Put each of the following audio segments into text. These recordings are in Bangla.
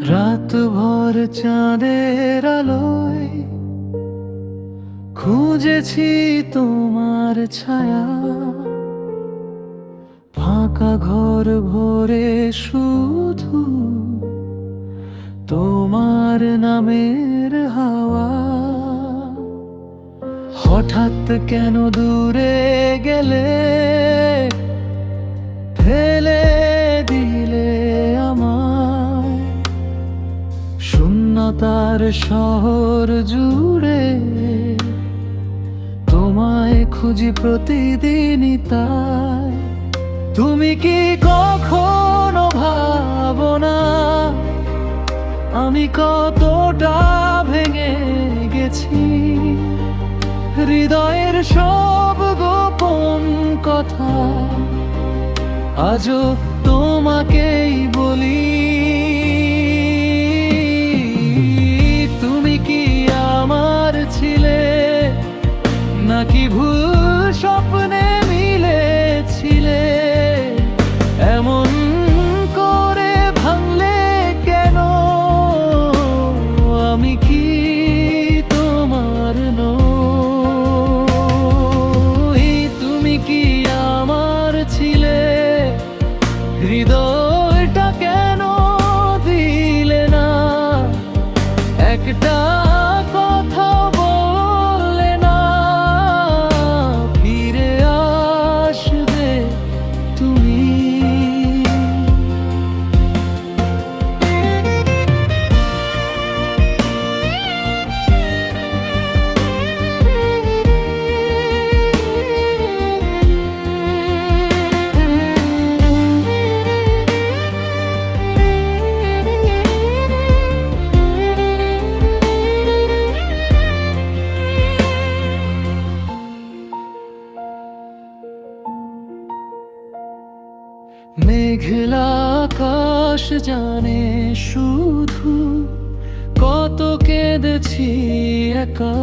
রাত ভর চাঁদের আলোয় খুঁজেছি তোমার ছায়া। ফাঁকা ঘর ভরে শুধু তোমার নামের হাওয়া। হঠাৎ কেন দূরে গেলে? শূন্যতার শহর জুড়ে তোমায় খুঁজি প্রতিদিনই তাই। তুমি কি কখনো ভাবনা আমি কতটা ভেঙে গেছি? হৃদয়ের সব গোপন কথা আজও তোমাকেই বলি। হৃদয়টা কেন দিলে না? একটা মেঘলা আকাশ জানে শুধু কত কেঁদেছি একা।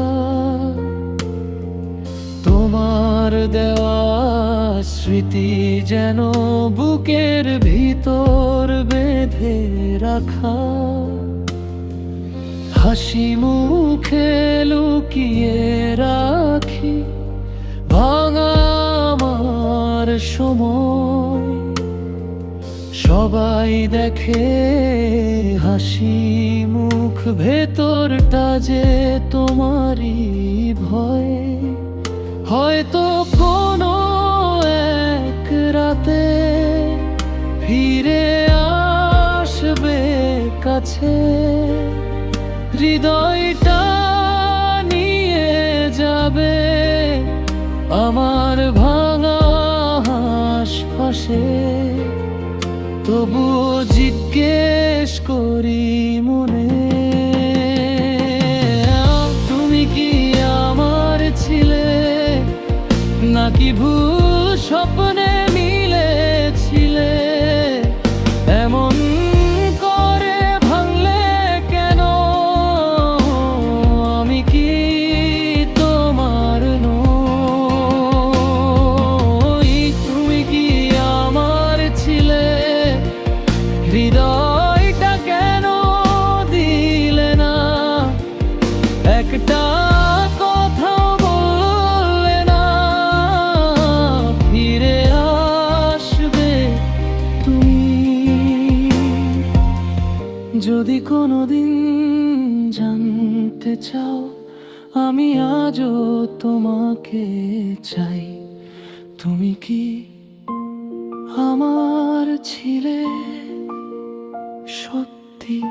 তোমার দেওয়া স্মৃতি যেন বুকের ভিতর বেঁধে রাখা। হাসি মুখে লুকিয়ে রাখি, ভাঙা আমার সময়। সবাই দেখে হাসি মুখ ভেতরটা যে তোমারই ভয়। হয়তো কোনো এক রাতে ফিরে আসবে কাছে। হৃদয়টা নিয়ে যাবে আমার ভাঙা হাসপাশে তবুও জিজ্ঞেস করি মনে। তুমি কি আমার ছিলে? নাকি ভূ স্বপ্নে একটা কথা বললে না। ফিরে আসবে তুমি। যদি কোনোদিন জানতে চাও, আমি আজও তোমাকে চাই। তুমি কি আমার ছিলে সত্যি?